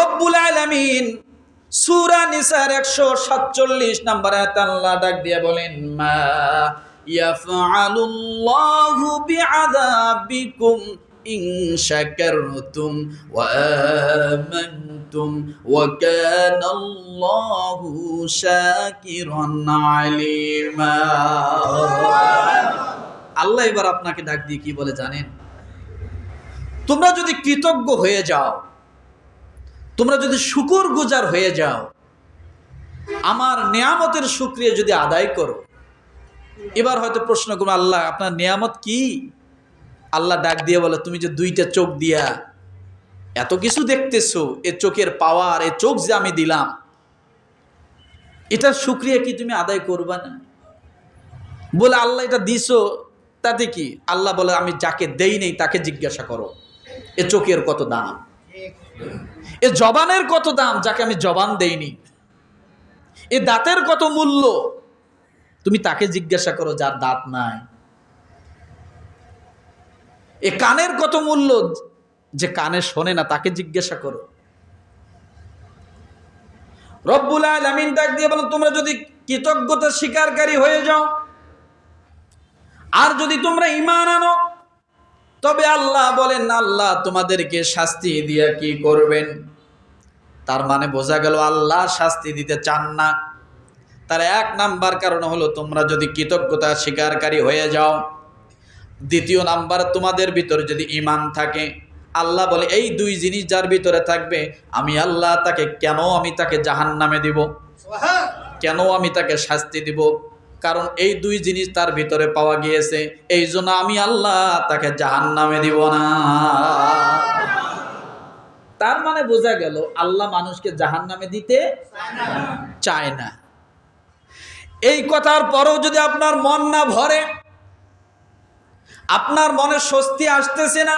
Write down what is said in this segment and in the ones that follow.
রব্বুল আলামিন সূরা নিসার 147 নম্বর আয়াত আল্লাহ ডাক দিয়ে বলেন, মা ইয়াফআলুল্লাহু বিআযাবিকুম ইন শাকারতুম ওয়া আমানতুম ওয়া কানাল্লাহু শাকিরান আলিমা। আল্লাহ এবার আপনাকে ডাক দিয়ে কি বলে জানেন? তোমরা যদি কৃতজ্ঞ হয়ে যাও তোমরা যদি শুকুর গুজার হয়ে যাও, আমার নিয়ামতের সুক্রিয়া যদি আদায় করো, এবার হয়তো প্রশ্ন করব, আল্লাহ, আপনার নিয়ামত কি? আল্লাহ ডাক দিয়ে বলে, তুমি যে দুইটা চোখ দিয়া এত কিছু দেখতেছো, এ চোখের পাওয়ার, এ চোখ যে আমি দিলাম, এটার সুক্রিয়া কি তুমি আদায় করবা না? বলে, আল্লাহ এটা দিছো, তাতে কি? আল্লাহ বলে, আমি যাকে দেই নেই তাকে জিজ্ঞাসা করো, এ চোখের কত দাম? এ জবানের কত দাম যাকে আমি জবান দেইনি? এ দাঁতের কত মূল্য? তুমি তাকে জিজ্ঞাসা করো, যার দাঁত নাই। এ কানের কত মূল্য? যে কানে শোনে না, তাকে জিজ্ঞাসা করো। রব্বুল আলামিন ডাক দিয়ে বলেন, তোমরা যদি কৃতজ্ঞতা স্বীকারকারী হয়ে যাও, আর যদি তোমরা ইমান আনো, তবে আল্লাহ বলেন, আল্লাহ তোমাদেরকে শাস্তি দিয়ে কি করবেন? তার মানে বোঝা গেল আল্লাহ শাস্তি দিতে চান না। তার এক নাম্বার কারণ হলো তোমরা যদি কৃতজ্ঞতা স্বীকারকারী হয়ে যাও। দ্বিতীয় নাম্বার, তোমাদের ভিতরে যদি ইমান থাকে, আল্লাহ বলে, এই দুই জিনিস যার ভিতরে থাকবে, আমি আল্লাহ তাকে কেন আমি তাকে জাহান নামে দিব? কেন আমি তাকে শাস্তি দিব? কারণ এই দুই জিনিস তার ভিতরে পাওয়া গিয়েছে, এই জন্য আমি আল্লাহ তাকে জাহান নামে দিব না। তার মানে বোঝা গেল, আল্লাহ মানুষকে জাহান নামে দিতে চায় না। এই কথার পরেও যদি আপনার মন না ভরে, আপনার মনে স্বস্তি আসতেছে না,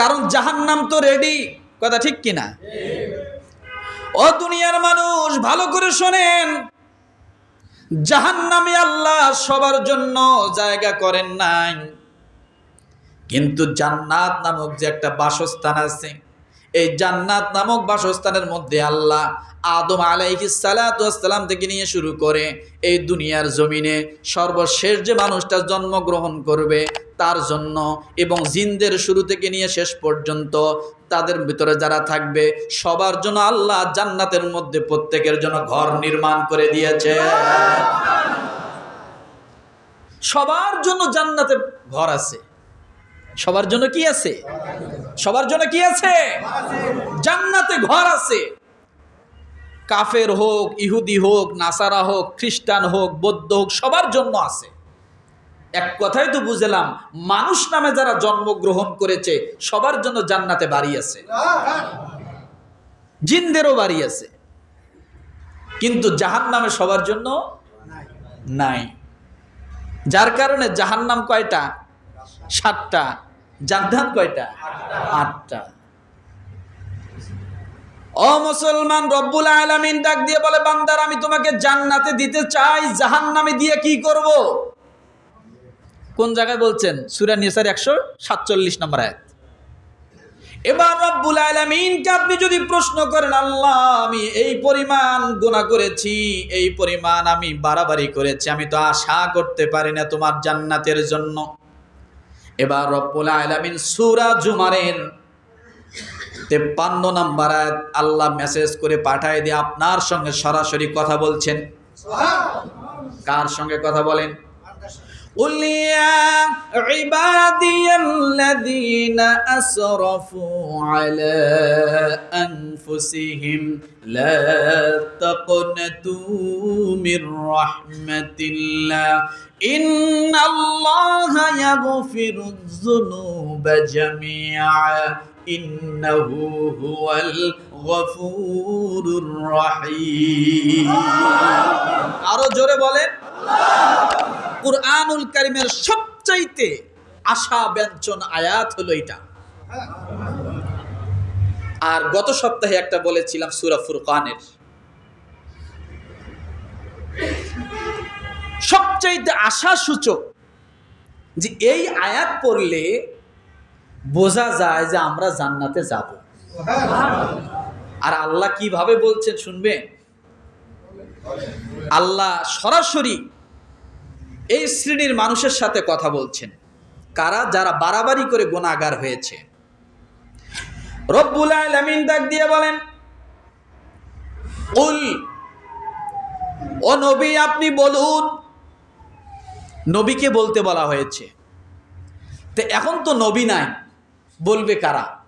কারণ জাহান্নাম তো রেডি কথা ঠিক কিনা? ও দুনিয়ার মানুষ, ভালো করে শোনেন, জাহান্নামে আল্লাহ সবার জন্য জায়গা করেন নাই। কিন্তু জান্নাত নামক যে একটা বাসস্থান আছে, এই জান্নাত নামক বাসস্থানের মধ্যে আল্লাহ আদম আলাইহিস সালাম থেকে নিয়ে শুরু করে এই দুনিয়ার জমিনে সর্বশেষ যে মানুষটা জন্মগ্রহণ করবে তার জন্য এবং জিনদের শুরু থেকে নিয়ে শেষ পর্যন্ত তাদের ভিতরে যারা থাকবে, সবার জন্য আল্লাহ জান্নাতের মধ্যে প্রত্যেকের জন্য ঘর নির্মাণ করে দিয়েছে। সবার জন্য জান্নাতে ঘর আছে। সবার জন্য কি আছে? সবার জন্য কি আছে? জান্নাতে ঘর আছে। কাফের হোক, ইহুদি হোক, নাসারা হোক, খ্রিস্টান হোক, বৌদ্ধ হোক, সবার জন্য আছে। এক কথাই তো বুঝলাম, মানুষ নামে যারা জন্মগ্রহণ করেছে, সবার জন্য জান্নাতে বাড়ি আছে। জিনদেরও বাড়ি আছে। কিন্তু জাহান নামে সবার জন্য নাই। যার কারণে জাহান্নাম কয়টা? সাতটা। জান্নাত কয়টা? আটটা। ও মুসলমান, রব্বুল আলামিন ডাক দিয়ে বলে, বান্দার, আমি তোমাকে জান্নাতে দিতে চাই, জাহান্নামে দিয়ে কি করব? কোন জায়গায় বলছেন? সূরা নিসার একশো সাতচল্লিশ নম্বর আয়াত। এবার রব্বুল আলামিনকে আপনি যদি প্রশ্ন করেন, আল্লাহ, আমি এই পরিমাণ গুনাহ করেছি, এই পরিমাণ আমি বাড়াবাড়ি করেছি, আমি তো আশা করতে পারি না তোমার জান্নাতের জন্য। এবার রব্বুল আলামিন সূরা জুমারের তেপ্পান্ন নাম্বার আয়াত আল্লাহ মেসেজ করে পাঠায় দিয়ে আপনার সঙ্গে সরাসরি কথা বলছেন। কার সঙ্গে কথা বলেন? قل يا عبادي الذين أسرفوا على أنفسهم لا تقنطوا من رحمة الله إن الله يغفر الذنوب جميعا إنه هو الغفور الرحيم আরো জোরে বলেন কুরআনুল কারিমের সবচাইতে আশা ব্যঞ্জন আয়াত হলো এটা। আর গত সপ্তাহে একটা বলেছিলাম সুরা ফুরকানের। সবচাইতে আশা সূচক যে এই আয়াত পড়লে বোঝা যায় যে আমরা জান্নাতে যাব। আর আল্লাহ কীভাবে বলছেন শুনবেন? আল্লাহ সরাসরি এই শ্রেণির মানুষের সাথে কথা বলছেন। কারা? যারা বাড়াবাড়ি করে গুণাগার হয়েছে। রব্বুল দিয়ে বলেন, উল, ও নবী, আপনি বলুন। নবীকে বলতে বলা হয়েছে। তো এখন তো নবী নাই, বলবে কারা?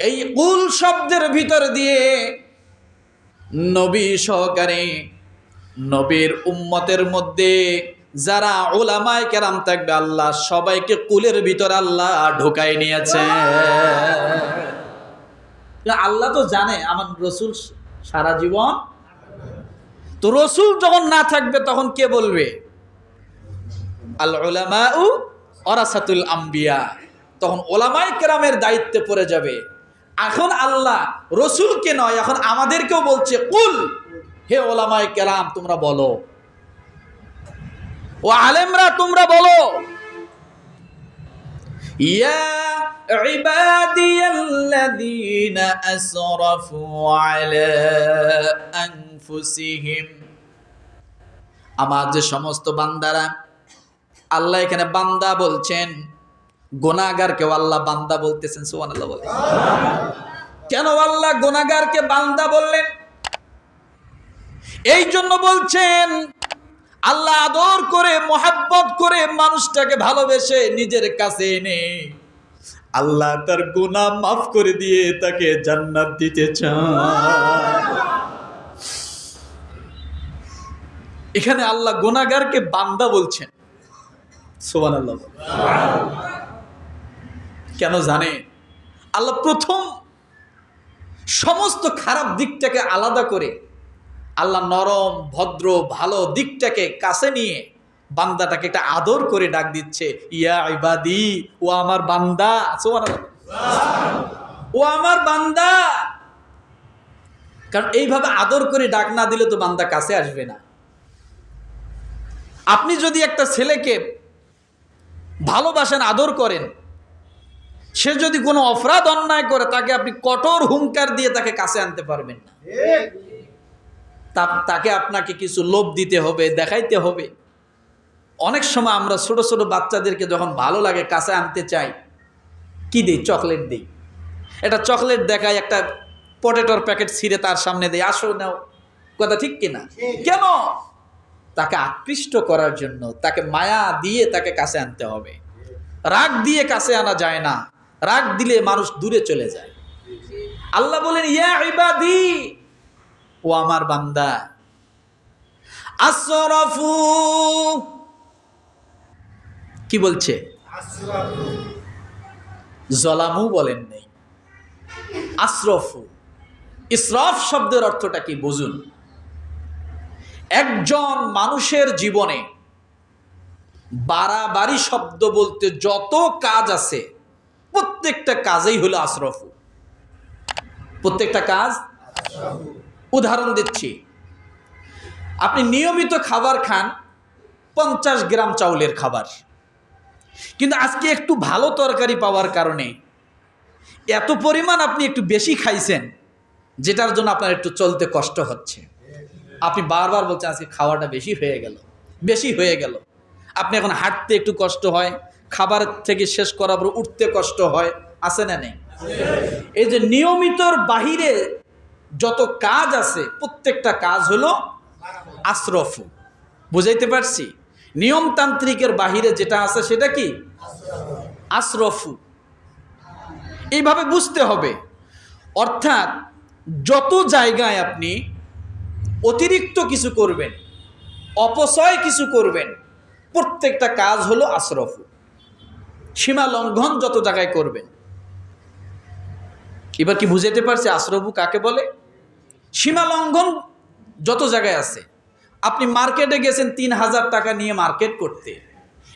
এই উল শব্দের ভিতর দিয়ে নবী সহকারে নবীর উম্মতের মধ্যে যারা ওলামায় কেরাম থাকবে, আল্লাহ সবাইকে কুলের ভিতর আল্লাহ ঢুকাই নিয়েছে। আল্লাহ তো জানে, আমার রসুল সারা জীবন। তো রসুল যখন না থাকবে, তখন কে বলবে? আল ওলামা উ অরাসাতুল আম্বিয়া। তখন ওলামাই কেরামের দায়িত্বে পড়ে যাবে। এখন আল্লাহ রসুলকে নয়, এখন আমাদেরকেও বলছে, কুল, হে ওলামাই কেরাম, তোমরা বলো। ও আলেমরা, তোমরা বলো। ইয়া আমার যে সমস্ত বান্দারা, আল্লাহ এখানে বান্দা বলছেন। গোনাগারকেও আল্লাহ বান্দা বলতেছেন সুবান আল্লাহ বলে কেন আল্লাহ গোনাগারকে বান্দা বললেন? এই জন্য বলছেন আল্লাহ আদর করে, মোহাব্বত করে মানুষটাকে ভালোবেসে নিজের কাছে এনে আল্লাহ তার গুনাহ মাফ করে দিয়ে তাকে জান্নাত দিতে এখানে আল্লাহ গুনাহগারকে বান্দা বলছেন। সোবান আল্লাহ কেন জানে? আল্লাহ প্রথম সমস্ত খারাপ দিকটাকে আলাদা করে আল্লাহ নরম, ভদ্র, ভালো দিকটাকে কাছে নিয়ে বান্দাটাকে একটা আদর করে ডাক দিচ্ছে, ইয়া ইবাদি, ও আমার বান্দা। ও আমার বান্দা। কারণ এইভাবে আদর করে ডাক না দিলে তো বান্দা কাছে আসবে না। আপনি যদি একটা ছেলেকে ভালোবাসেন, আদর করেন, সে যদি কোনো অপরাধ অন্যায় করে, তাকে আপনি কঠোর হুঙ্কার দিয়ে তাকে কাছে আনতে পারবেন না। তা- তাকে আপনাকে কিছু লোভ দিতে হবে দেখাইতে হবে। অনেক সময় আমরা ছোট ছোট বাচ্চাদেরকে যখন ভালো লাগে কাছে আনতে চাই কি দিই? চকলেট দিই। এটা চকলেট দেখায় একটা পটেটোর প্যাকেট ছিঁড়ে তার সামনে দেয় আসো নাও। কথা ঠিক কিনা? কেন? তাকে আকৃষ্ট করার জন্য তাকে মায়া দিয়ে তাকে কাছে আনতে হবে। রাগ দিয়ে কাছে আনা যায় না। রাগ দিলে মানুষ দূরে চলে যায়। আল্লাহ বলেন ইয়া ইবাদি ও আমার বান্দা। আসরাফু। কি বলছে? জলামু বলেন নেই। আশরফু ইসরাফ শব্দের অর্থটা কি বুঝুন? একজন মানুষের জীবনে বাড়াবাড়ি শব্দ বলতে যত কাজ আছে, প্রত্যেকটা কাজেই হলো আশরফু প্রত্যেকটা কাজ? উদাহরণ দিচ্ছি। আপনি নিয়মিত খাবার খান পঞ্চাশ গ্রাম চাউলের খাবার। কিন্তু আজকে একটু ভালো তরকারি পাওয়ার কারণে এত পরিমাণ আপনি একটু বেশি খাইছেন, যেটার জন্য আপনার একটু চলতে কষ্ট হচ্ছে। আপনি বারবার বলছেন, আজকে খাওয়াটা বেশি হয়ে গেল, বেশি হয়ে গেল। আপনি এখন হাঁটতে একটু কষ্ট হয়, খাবার থেকে শেষ করার পর উঠতে কষ্ট হয়, আছে না নেই? এই যে নিয়মিতর বাহিরে যত কাজ আছে, প্রত্যেকটা কাজ হলো আশরফু। বুঝাইতে পারছি? নিয়মতান্ত্রিকের বাহিরে যেটা আছে সেটা কি? আশরফু। এইভাবে বুঝতে হবে। অর্থাৎ যত জায়গায় আপনি অতিরিক্ত কিছু করবেন, অপচয় কিছু করবেন, প্রত্যেকটা কাজ হলো আশরফু। সীমা লঙ্ঘন যত জায়গায় করবেন। এবার কি বুঝাইতে পারছে? আশরফু কাকে বলে? সীমা লঙ্ঘন যত জায়গায় আছে। আপনি মার্কেটে গেছেন তিন হাজার টাকা নিয়ে মার্কেট করতে।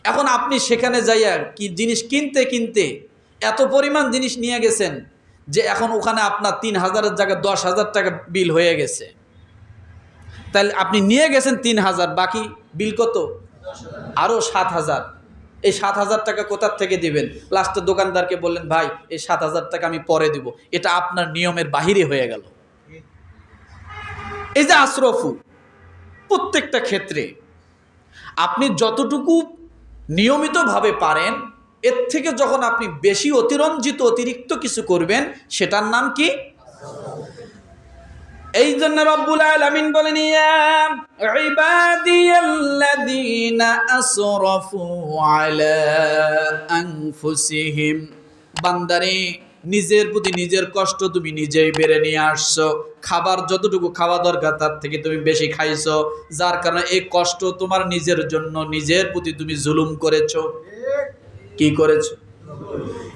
এখন আপনি সেখানে যাইয়া কি জিনিস কিনতে কিনতে এত পরিমাণ জিনিস নিয়ে গেছেন যে এখন ওখানে আপনার তিন হাজারের জায়গায় দশ হাজার টাকা বিল হয়ে গেছে। তাহলে আপনি নিয়ে গেছেন তিন হাজার, বাকি বিল কত? আরও সাত হাজার। এই সাত হাজার টাকা কোথার থেকে দিবেন? লাস্টে দোকানদারকে বললেন, ভাই, এই সাত হাজার টাকা আমি পরে দিব। এটা আপনার নিয়মের বাহিরে হয়ে গেল। এই যে আশরফু, প্রত্যেকটা ক্ষেত্রে আপনি যতটুকু নিয়মিতভাবে পারেন, এর থেকে যখন আপনি বেশি অতিরঞ্জিত অতিরিক্ত কিছু করবেন, সেটার নাম কি? এই জন্য রব্বুল আলামিন বলেন ইবাদিয়াল্লাযীনা বান্দারে নিজের প্রতি নিজের কষ্ট তুমি নিজেই বেড়ে নিয়ে আসছো। খাবার যতটুকু খাওয়া দরকার, তার থেকে তুমি বেশি খাইছো। যার কারণে এই কষ্ট তোমার নিজের জন্য, নিজের প্রতি তুমি জুলুম করেছ। কি করেছ?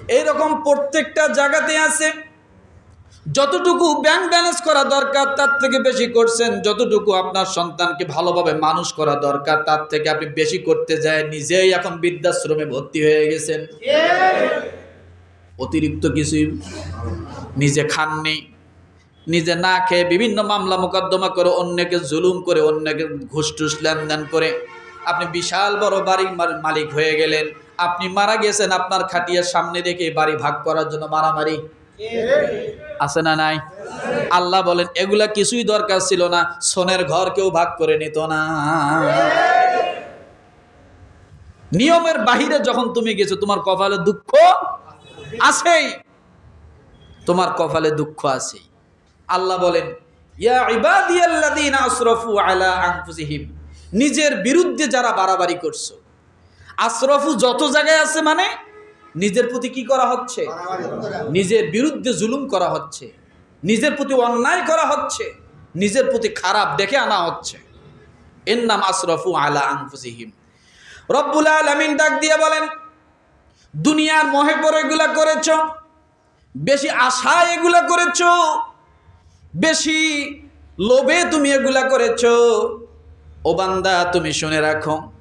এইরকম প্রত্যেকটা জায়গাতে আছে। যতটুকু ব্যাংক ব্যালেন্স করা দরকার, তার থেকে বেশি করছেন। যতটুকু আপনার সন্তানকে ভালোভাবে মানুষ করা দরকার, তার থেকে আপনি বেশি করতে যায়। নিজেই এখন বৃদ্ধাশ্রমে ভর্তি হয়ে গেছেন। অতিরিক্ত কিছুই নিজে খাননি, নিজে না খেয়ে বিভিন্ন মামলা মোকদ্দমা করে অন্যকে জুলুম করে, অন্যকে ঘুষ টুস লেনদেন করে। আপনি বিশাল বড় বাড়ির মালিক হয়ে গেলেন। আপনি মারা গেছেন আপনার খাটিয়ার সামনে রেখে বাড়ি ভাগ করার জন্য মারামারি। আছে না নাই? আল্লাহ বলেন, এগুলা কিছুই দরকার ছিল না। সোনের ঘর কেউ ভাগ করে নিত না। নিয়মের বাহিরে যখন তুমি গেছো, তোমার কপালে দুঃখ আছেই। তোমার কপালে দুঃখ আছেই। আল্লাহ বলেন নিজের বিরুদ্ধে যারা বাড়াবাড়ি করছ আশরফু যত জায়গায় আছে মানে নিজের প্রতি কি করা হচ্ছে? নিজের বিরুদ্ধে জুলুম করা হচ্ছে। নিজের প্রতি অন্যায় করা হচ্ছে। নিজের প্রতি খারাপ দেখে আনা হচ্ছে। এর নাম আশরফু আলা আনফুসিহিম। রব্বুল আলামিন ডাক দিয়ে বলেন দুনিয়ার মহে পরে এগুলা করেছ? বেশি আশায় এগুলা করেছ? বেশি লোভে তুমি এগুলা করেছ? ও বান্দা, তুমি শুনে রাখো।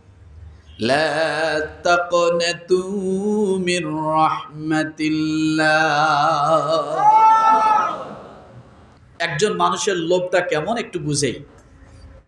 একজন মানুষের লোভটা কেমন একটু বুঝেই।